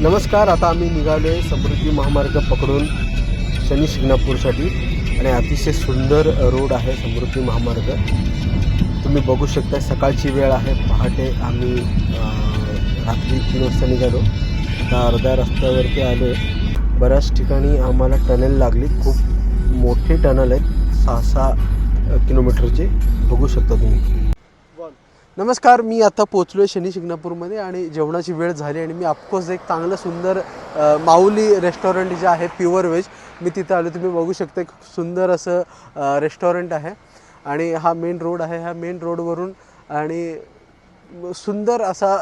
नमस्कार आता आम्ही निघालो आहे समृद्धी महामार्ग पकडून शनी शिंगणापूरसाठी आणि अतिशय सुंदर रोड आहे समृद्धी महामार्ग. तुम्ही बघू शकता सकाळची वेळ आहे. पहाटे आम्ही रात्री तीन वाजता निघालो. आता अर्ध्या रस्त्यावरती आलो आहे बऱ्याच ठिकाणी आम्हाला टनेल लागली. खूप मोठे टनल आहेत. सहा सहा किलोमीटरचे. बघू शकता तुम्ही. नमस्कार मी आता पोचलो आहे शनी शिंगणापूरमध्ये आणि जेवणाची वेळ झाली आणि मी ऑफकोर्स एक चांगलं सुंदर माऊली रेस्टॉरंट जे आहे प्युअर व्हेज मी तिथं आलो तुम्ही बघू शकता एक सुंदर असं रेस्टॉरंट आहे. आणि हा मेन रोड आहे ह्या मेन रोडवरून आणि सुंदर असा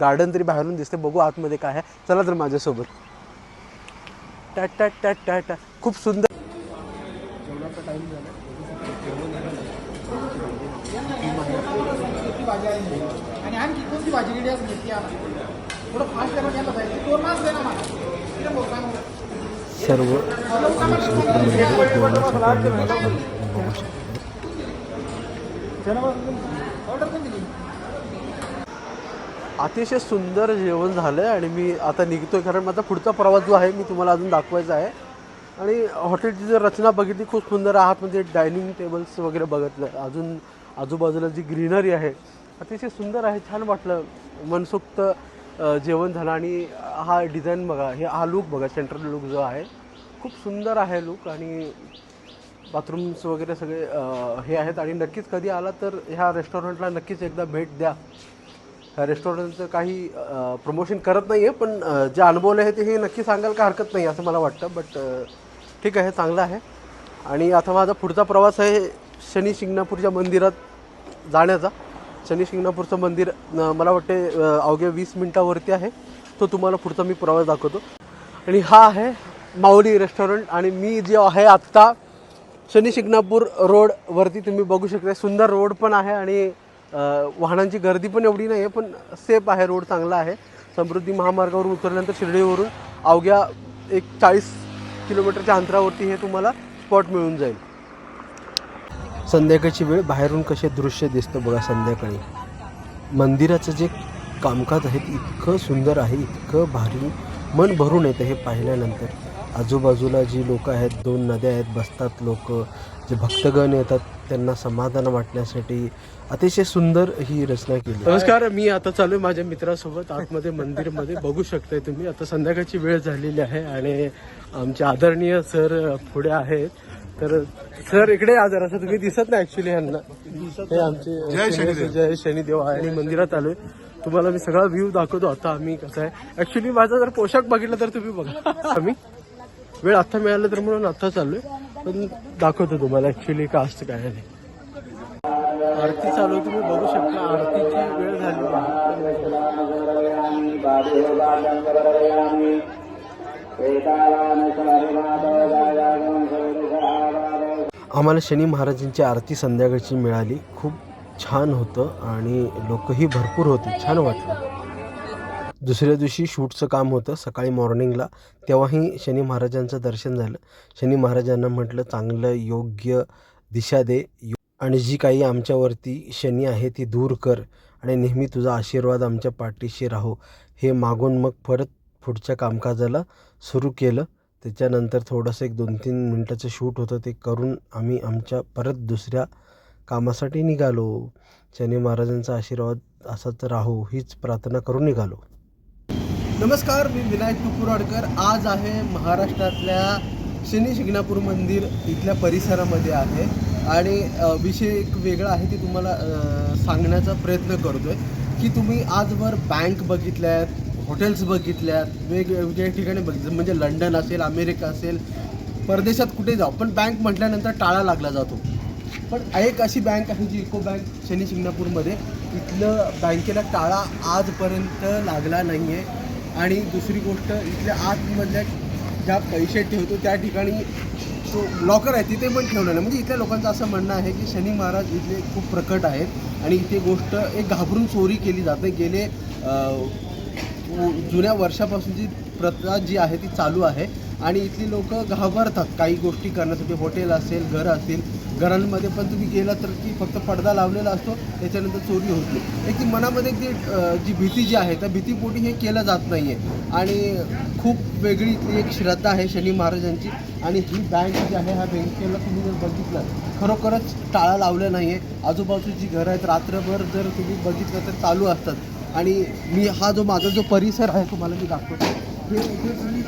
गार्डन तरी बाहेरून दिसते बघू आतमध्ये काय आहे. चला तर माझ्यासोबत. टॅट टॅट टॅट टॅट खूप सुंदर. जेवणाचा टाईम झाला. आणि आणखी कोणती भाजी असली ती आणा. थोडं फास्ट घ्यायला पाहिजे. तो मास दे ना मला इकडे बोल काय म्हणतो. सर्व ऑर्डर दिली अतिशय सुंदर जेवण झालं आहे आणि मी आता निघतोय. कारण माझा पुढचा प्रवास जो आहे मी तुम्हाला अजून दाखवायचा आहे. आणि हॉटेलची जर रचना बघितली खूप सुंदर आहे आतमध्ये डायनिंग टेबल्स वगैरे बघितलं. अजून आजूबाजूला जी ग्रीनरी आहे अतिशय सुंदर आहे छान वाटलं. मनसोक्त जेवण झालं आणि हा डिझाईन बघा हे हा लुक बघा सेंट्रल लुक जो आहे खूप सुंदर आहे लुक आणि बाथरूम्स वगैरे सगळे हे आहेत. आणि नक्कीच कधी आला तर ह्या रेस्टॉरंटला नक्कीच एकदा भेट द्या. ह्या रेस्टॉरंटचं काही प्रमोशन करत नाही आहे पण जे अनुभवलं आहे ते हे नक्की सांगायला का हरकत नाही असं मला वाटतं. बट ठीक आहे चांगलं आहे. आणि आता माझा पुढचा प्रवास आहे शनी शिंगणापूरच्या मंदिरात जाण्याचा. शनी शिंगणापूरचं मंदिर मला वाटते अवघ्या वीस मिनटावरती आहे. तो तुम्हाला पुढचा मी प्रवास दाखवतो. आणि हा आहे माऊली रेस्टॉरंट आणि मी जे आहे आत्ता शनी शिंगणापूर रोडवरती तुम्ही बघू शकता. सुंदर रोड पण आहे आणि वाहनांची गर्दी पण एवढी नाही आहे पण सेफ आहे रोड चांगला आहे. समृद्धी महामार्गावरून उतरल्यानंतर शिर्डीवरून अवघ्या एक चाळीस किलोमीटरच्या अंतरावरती हे तुम्हाला स्पॉट मिळून जाईल. संध्याकाळची वेळ बाहेरून कसे दृश्य दिसतं बघा संध्याकाळी. मंदिराचं जे कामकाज आहे इतकं सुंदर आहे इतकं भारी मन भरून येतं हे पाहिल्यानंतर. आजूबाजूला जी लोक आहेत दोन नद्या आहेत बसतात लोक जे भक्तगण येतात त्यांना समाधान वाटण्यासाठी अतिशय सुंदर ही रचना केली. नमस्कार मी आता चालू आहे माझ्या मित्रासोबत आतमध्ये मंदिरमध्ये. बघू शकताय तुम्ही. आता संध्याकाळची वेळ झालेली आहे आणि आमचे आदरणीय सर पुढे आहेत. तर सर इकडे आजार असं तुम्ही दिसत नाही ऍक्च्युली यांना हे आमचे शनी- जय शनिदेव आहे. आणि मंदिरात आलोय. तुम्हाला मी सगळा व्ह्यू दाखवतो. आता आम्ही कसं आहे. ऍक्च्युली माझा जर पोशाख बघितला तर तुम्ही बघा. आम्ही वेळ आता मिळाला तर म्हणून आता चाललोय. पण दाखवतो तुम्हाला ऍक्च्युली का असतं काय नाही आरती चालू आहे, तुम्ही बघू शकता. आरतीची वेळ झाली आहे आम्हाला शनी महाराजांची आरती संध्याकाळची मिळाली. खूप छान होतं आणि लोकही भरपूर होते. छान वाटलं. दुसऱ्या दिवशी शूटचं काम होतं सकाळी मॉर्निंगला तेव्हाही शनी महाराजांचं दर्शन झालं. शनी महाराजांना म्हटलं चांगलं योग्य दिशा दे. यो- आणि जी काही आमच्यावरती शनी आहे ती दूर कर आणि नेहमी तुझा आशीर्वाद आमच्या पाठीशी राहो. हे मागून मग परत पुढच्या कामकाजाला सुरू केलं. त्याच्यानंतर थोडंसं एक दोन तीन मिनटाचं शूट होतं ते करून आम्ही आमच्या परत दुसऱ्या कामासाठी निघालो. शनी महाराजांचा आशीर्वाद असाच राहो हीच प्रार्थना करून निघालो. नमस्कार मी विनायक कुकुराडकर आज आहे महाराष्ट्रातल्या शनी शिंगणापूर मंदिर इथल्या परिसरामध्ये आहे. आणि विषय एक वेगळा आहे ते तुम्हाला सांगण्याचा प्रयत्न करतोय की तुम्ही आजवर बँक बघितल्यात हॉटेल्स बघितल्यात वेगवेगळ्या म्हणजे ठिकाणी बघितलं. म्हणजे लंडन असेल अमेरिका असेल परदेशात कुठे जाऊ. पण बँक म्हटल्यानंतर टाळा लागला जातो. पण एक अशी बँक आहे जी इको बँक शनी शिंगणापूरमध्ये. इथलं बँकेला टाळा आजपर्यंत लागला नाही आहे आणि दुसरी गोष्ट इथल्या आतमधल्या ज्या पैसे ठेवतो त्या ठिकाणी तो लॉकर आहे तिथे पण ठेवलं नाही म्हणजे इथल्या लोकांचं असं म्हणणं आहे की शनी महाराज इथले खूप प्रकट आहेत. आणि इथे गोष्ट एक घाबरून चोरी केली जाते. गेले जुन्या वर्षापासूनची प्रथा जी आहे ती चालू आहे आणि इथली लोक घाबरतात काही गोष्टी करण्यासाठी. हॉटेल असेल घर असेल घरांमध्ये पण तुम्ही गेला तर ती फक्त पडदा लावलेला असतो त्याच्यानंतर चोरी होती एक ती मनामध्ये ती जी भीती जी आहे त्या भीतीपोटी हे केलं जात नाही आहे आणि खूप वेगळी इथली एक श्रद्धा आहे शनी महाराजांची. आणि ही बँक जी आहे ह्या बँकेला तुम्ही जर बघितलं खरोखरच टाळा लावलं नाही आहे आजूबाजूची घरं आहेत रात्रभर जर तुम्ही बघितलं तर चालू असतात. आणि मी हा जो माझा जो परिसर आहे तुम्हाला मी दाखवतो. हे तुम्ही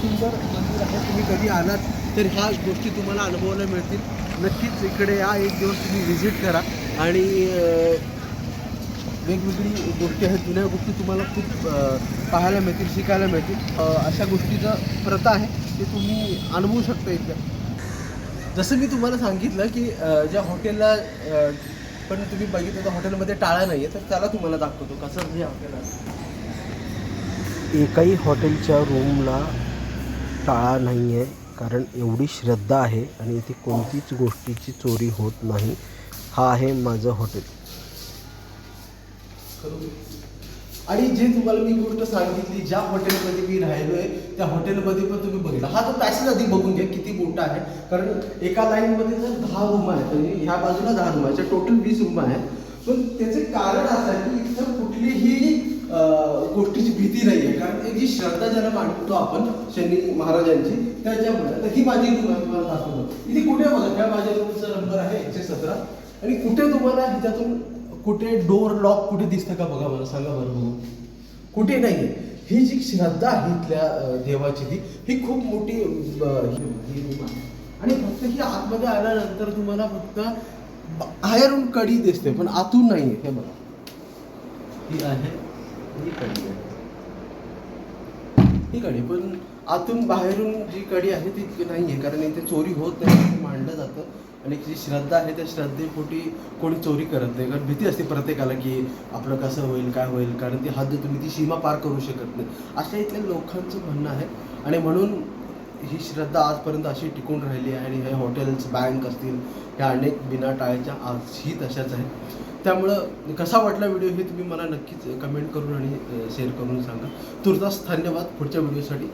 सुंदर मंदिर आहे. तुम्ही कधी आलात तर ह्या गोष्टी तुम्हाला अनुभवायला मिळतील. नक्कीच इकडे या एक दिवस तुम्ही व्हिजिट करा. आणि वेगवेगळी गोष्टी आहेत जुन्या गोष्टी तुम्हाला खूप पाहायला मिळतील शिकायला मिळतील. अशा गोष्टीचं प्रथा आहे ते तुम्ही अनुभवू शकता इथल्या जसं मी तुम्हाला सांगितलं की ज्या हॉटेलला पण तुम्ही बघितलं तर हॉटेलमध्ये टाळा नाही आहे तर त्याला तुम्हाला दाखवतो कसं हे हॉटेल आहे. एकाही हॉटेलच्या रूमला टाळा नाही आहे कारण एवढी श्रद्धा आहे आणि इथे कोणतीच गोष्टीची चोरी होत नाही. हा आहे माझं हॉटेल. आणि जे तुम्हाला मी गोष्ट सांगितली ज्या हॉटेलमध्ये मी राहिलोय त्या हॉटेलमध्ये पण तुम्ही बघितला. हा तो पॅसेज आधी बघून घ्या किती मोठा आहे. कारण एका लाईनमध्ये जर दहा रूम आहेत म्हणजे ह्या बाजूला दहा रूम आहेत टोटल वीस रूम आहेत. पण त्याचे कारण असं आहे की इथं कुठलीही गोष्टीची भीती नाही आहे कारण एक जी श्रद्धा ज्याला मांडतो आपण शनी महाराजांची त्याच्यामुळे. तर ही माझी रूम आहे तुम्हाला दाखवतो. इथे कुठे बघा त्या माझ्या रूमचा नंबर आहे एकशे सतरा. आणि कुठे तुम्हाला ह्याच्यातून कुठे डोर लॉक कुठे दिसतं का बघा मला सांगा बरं बघू कुठे नाही ही जी श्रद्धा आहे इथल्या देवाची ती ही खूप मोठी आणि फक्त ही आतमध्ये आल्यानंतर तुम्हाला फक्त बाहेरून कडी दिसते पण आतून नाही हे बघा. ही आहे ही कडी आहे. ही कडी पण आतून बाहेरून जी कडी आहे ती नाही आहे कारण इथे चोरी होत नाही मांडलं जातं. आणि जी श्रद्धा आहे त्या श्रद्धेपोटी कोणी चोरी करत नाही. कारण भीती असते प्रत्येकाला की आपलं कसं होईल काय होईल कारण ती हद्द तुम्ही ती सीमा पार करू शकत नाही. अशा इथल्या लोकांचं म्हणणं आहे. आणि म्हणून ही श्रद्धा आजपर्यंत अशी टिकून राहिली आहे आणि हे हॉटेल्स बँक असतील ह्या अनेक बिना टाळ्याच्या आजही तशाच आहे त्यामुळं कसा वाटला व्हिडिओ हे तुम्ही मला नक्कीच कमेंट करून आणि शेअर करून सांगा. तुर्तास धन्यवाद पुढच्या व्हिडिओसाठी.